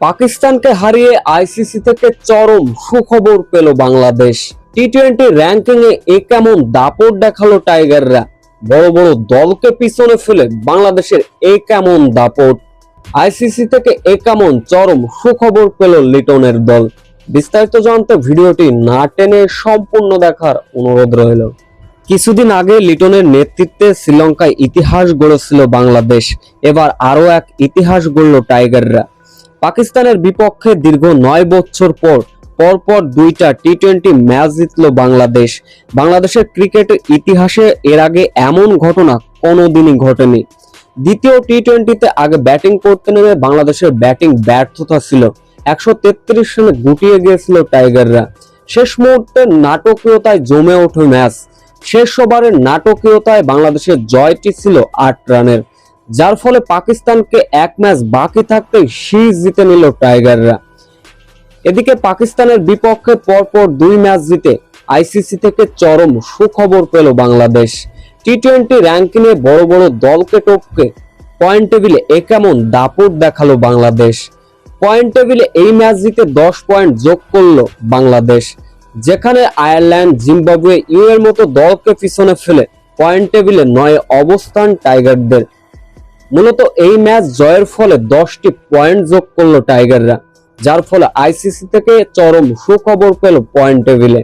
পাকিস্তানকে হারিয়ে আইসিসি থেকে চরম সুখবর পেল বাংলাদেশ। টি টোয়েন্টি র্যাঙ্কিং এ কেমন দাপট দেখাল টাইগাররা? বড় বড় দলকে পিছনে ফেলে বাংলাদেশের এ কেমন দাপট? আইসিসি থেকে এ কেমন চরম সুখবর পেল লিটনের দল? বিস্তারিত জানতে ভিডিওটি না টেনে সম্পূর্ণ দেখার অনুরোধ রইল। কিছুদিন আগে লিটনের নেতৃত্বে শ্রীলঙ্কায় ইতিহাস গড়েছিল বাংলাদেশ। এবার আরও এক ইতিহাস গড়ল টাইগাররা। পাকিস্তানের বিপক্ষে দীর্ঘ নয় বছর পর, পরপর দুইটা টি টোয়েন্টি ম্যাচ জিতল বাংলাদেশ। বাংলাদেশের ক্রিকেটের ইতিহাসে এর আগে এমন ঘটনা কোনোদিনই ঘটেনি। দ্বিতীয় টি টোয়েন্টিতে আগে ব্যাটিং করতে নেমে বাংলাদেশের ব্যাটিং ব্যর্থতা ছিল। একশো তেত্রিশ রানে গুটিয়ে গিয়েছিল টাইগাররা। শেষ মুহূর্তে নাটকীয়তায় জমে ওঠে ম্যাচ। শেষ ওভারের নাটকীয়তায় বাংলাদেশের জয়টি ছিল আট রানের। যার ফলে পাকিস্তানকে এক ম্যাচ বাকি থাকতেই সিরিজ জিতে নিল টাইগাররা। এদিকে পাকিস্তানের বিপক্ষে পরপর দুই ম্যাচ জিতে আইসিসি থেকে চরম সুখবর পেল বাংলাদেশ। টি টোয়েন্টি র্যাঙ্কিংয়ে বড় বড় দলকে টপকে পয়েন্ট টেবিলে এ কেমন দাপট দেখাল বাংলাদেশ। পয়েন্ট টেবিলে এই ম্যাচ জিতে দশ পয়েন্ট যোগ করল বাংলাদেশ। যেখানে আয়ারল্যান্ড, জিম্বাবুয়ে ইউ এর মতো দলকে পিছনে ফেলে পয়েন্ট টেবিলে নয় অবস্থান টাইগারদের। মূলত এই ম্যাচ জয়ের ফলে দশটি পয়েন্ট যোগ করল টাইগাররা, যার ফলে আইসিসি থেকে চরম সুখবর পেল পয়েন্ট টেবিলে।